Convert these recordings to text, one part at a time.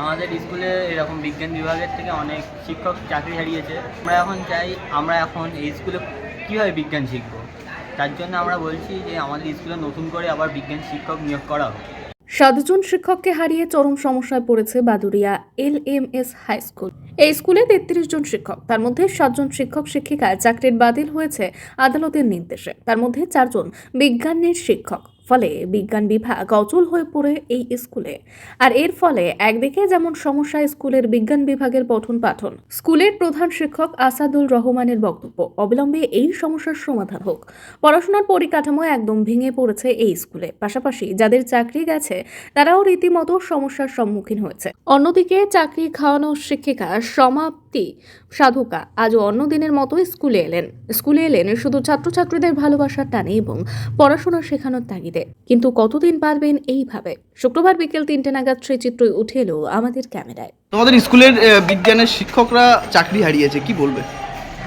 আমাদের স্কুলে এরকম বিজ্ঞান বিভাগের থেকে অনেক শিক্ষক চাকরি হারিয়েছে। আমরা এখন চাই, আমরা এখন এই স্কুলে কীভাবে বিজ্ঞান শিখব? তার জন্য আমরা বলছি যে, আমাদের স্কুলে নতুন করে আবার বিজ্ঞান শিক্ষক নিয়োগ করা হোক। সাতজন শিক্ষককে হারিয়ে চরম সমস্যায় পড়েছে Baduria L M S high school. এই স্কুলে তেত্রিশ জন শিক্ষক, তার মধ্যে সাতজন শিক্ষক শিক্ষিকা চাকরির বাতিল হয়েছে আদালতের নির্দেশে। তার মধ্যে চারজন বিজ্ঞানের শিক্ষক। ফলে বিজ্ঞান বিভাগ অচল হয়ে পড়ে এই স্কুলে। আর এর ফলে একদিকে যেমন সমস্যা, স্কুলের বিজ্ঞান বিভাগের পঠন পাঠন। স্কুলের প্রধান শিক্ষক আসাদুল রহমানের বক্তব্য, অবিলম্বে এই সমস্যার সমাধান হোক। পড়াশোনার পরিকাঠামো একদম ভেঙে পড়েছে এই স্কুলে। পাশাপাশি যাদের চাকরি গেছে, তারাও রীতিমতো সমস্যার সম্মুখীন হয়েছে। অন্যদিকে চাকরি খাওয়ানো শিক্ষিকা সমাপ্তি সাধুকা আজও অন্য দিনের মতো স্কুলে এলেন। স্কুলে এলেন শুধু ছাত্রছাত্রীদের ভালোবাসার টানে এবং পড়াশোনা শেখানোর তাগিদে। কিন্তু কতদিন পারবেন এইভাবে? শুক্রবার বিকেল তিনটে নাগাদ সেই চিত্রই উঠে এলো আমাদের ক্যামেরায়। তোমাদের স্কুলের বিজ্ঞানের শিক্ষকরা চাকরি হারিয়েছে কি বলবে?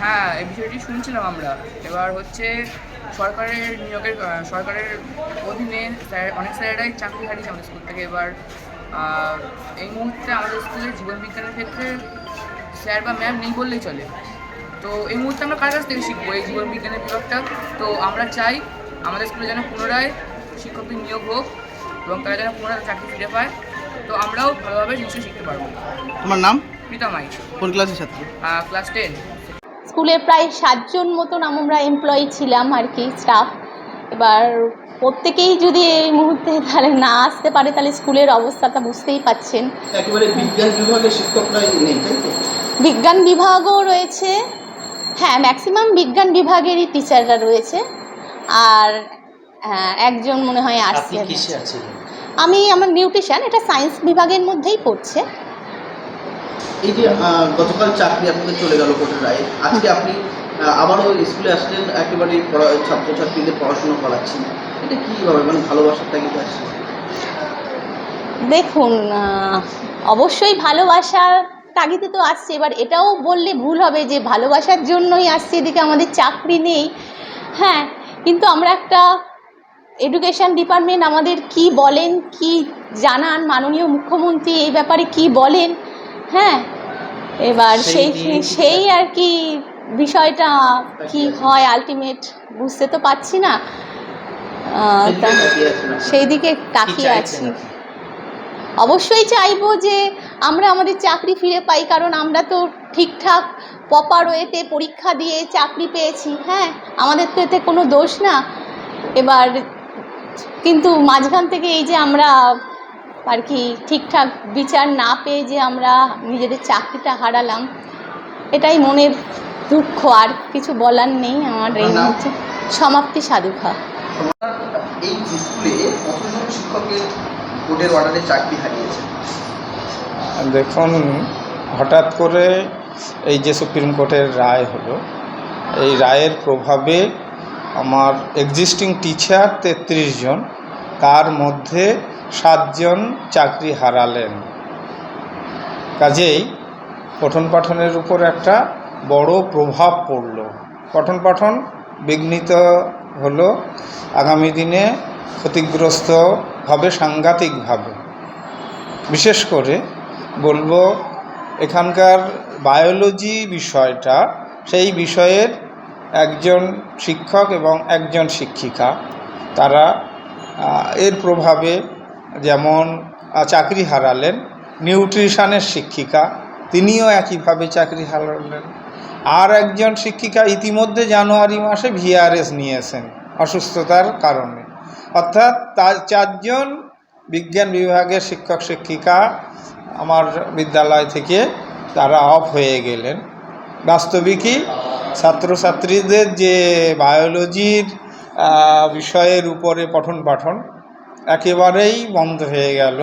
হ্যাঁ এই বিষয়টি শুনছিলাম আমরা। এবার হচ্ছে সরকারের নিয়োগের সরকারের অধীনে স্যার অনেক স্যারেরাই চাকরি হারিয়েছে আমাদের স্কুল থেকে। এবার এই মুহূর্তে আমাদের স্কুলে জীবন বিজ্ঞানের ক্ষেত্রে স্যার বা ম্যাম নেই বললেই চলে। তো এই মুহূর্তে আমরা কার কাছ থেকে শিখব? এই জীবন বিজ্ঞানের বিভাগটা। তো আমরা চাই আমাদের স্কুলে যেন পুনরায় শিক্ষকদের নিয়োগ হোক এবং তারা যেন পুনরায় চাকরি ফিরে পায়। তো আমরাও ভালোভাবে নিশ্চয়ই শিখতে পারব। তোমার নাম? প্রীতমাই। কোন ক্লাসের ছাত্র? ক্লাস টেন স্কুলে প্রায় সাতজন মতন আমরা এমপ্লয়ি ছিলাম আর কি স্টাফ এবার প্রত্যেকেই যদি এই মুহূর্তে তাহলে না আসতে পারে তাহলে স্কুলের অবস্থাটা বুঝতেই পাচ্ছেন একেবারে বিজ্ঞান বিভাগের শিক্ষকরাই নেই তাই তো? বিজ্ঞান বিভাগও রয়েছে। হ্যাঁ ম্যাক্সিমাম বিজ্ঞান বিভাগেরই টিচাররা রয়েছে। আর হ্যাঁ, একজন মনে হয় আর্টসে আমি আমার নিউট্রিশন এটা সায়েন্স বিভাগের মধ্যেই পড়ছে। এই যে গতকাল চাকরি আপনাদের চলে গেল কোর্টের রায়ে আজকে আপনি আবারও স্কুলে আসলেন একেবারে ছাত্রছাত্রীদের পড়াশোনা করাচ্ছেন। এটা কীভাবে মানে ভালোবাসার তাগিদে আসছে? দেখুন অবশ্যই ভালোবাসার তাগিদে তো আসছে। এবার এটাও বললে ভুল হবে যে ভালোবাসার জন্যই আসছে এদিকে আমাদের চাকরি নেই। হ্যাঁ কিন্তু আমরা একটা এডুকেশন ডিপার্টমেন্ট আমাদের কি বলেন কি জানান মাননীয় মুখ্যমন্ত্রী এই ব্যাপারে কি বলেন? হ্যাঁ এবার সেই সেই আর কি বিষয়টা কি হয় আলটিমেট বুঝতে তো পারছি না। সেই দিকে তাকিয়ে আছি অবশ্যই চাইব যে আমরা আমাদের চাকরি ফিরে পাই কারণ আমরা তো ঠিকঠাক প্রপার ওয়েতে পরীক্ষা দিয়ে চাকরি পেয়েছি। হ্যাঁ আমাদের তো এতে কোনো দোষ না। এবার কিন্তু মাঝখান থেকে এই যে আমরা আর কি ঠিকঠাক বিচার না পেয়ে যে আমরা নিজেদের চাকরিটা হারালাম এটাই মনের দুঃখ। আর কিছু বলার নেই আমার এই? মুহূর্তে। সমাপ্তি সাধুখা। এই স্কুলে কতজন শিক্ষকের কোর্টের অর্ডারে চাকরি হারিয়েছে। দেখুন, হঠাৎ করে এই যে সুপ্রিম কোর্টের রায় হলো, এই রায়ের প্রভাবে আমার এক্সিস্টিং টিচার তেত্রিশ জন, তার মধ্যে সাতজন চাকরি হারালেন। কাজেই পঠন পাঠনের উপর একটা বড় প্রভাব পড়ল। পঠন পাঠন বিঘ্নিত হলো আগামী দিনে ক্ষতিগ্রস্ত হবে সাংঘাতিকভাবে। বিশেষ করে বলব, এখানকার বায়োলজি বিষয়টা, সেই বিষয়ের একজন শিক্ষক এবং একজন শিক্ষিকা, তারা এর প্রভাবে যেমন চাকরি হারালেন নিউট্রিশনের শিক্ষিকা, তিনিও একইভাবে চাকরি হারালেন। আর একজন শিক্ষিকা ইতিমধ্যে জানুয়ারি মাসে ভিআরএস নিয়েছেন, অসুস্থতার কারণে। অর্থাৎ তার চারজন বিজ্ঞান বিভাগের শিক্ষক শিক্ষিকা আমার বিদ্যালয় থেকে তারা অফ হয়ে গেলেন। বাস্তবিকই ছাত্রছাত্রীদের যে বায়োলজির বিষয়ের উপরে পঠন পাঠন একেবারেই বন্ধ হয়ে গেল।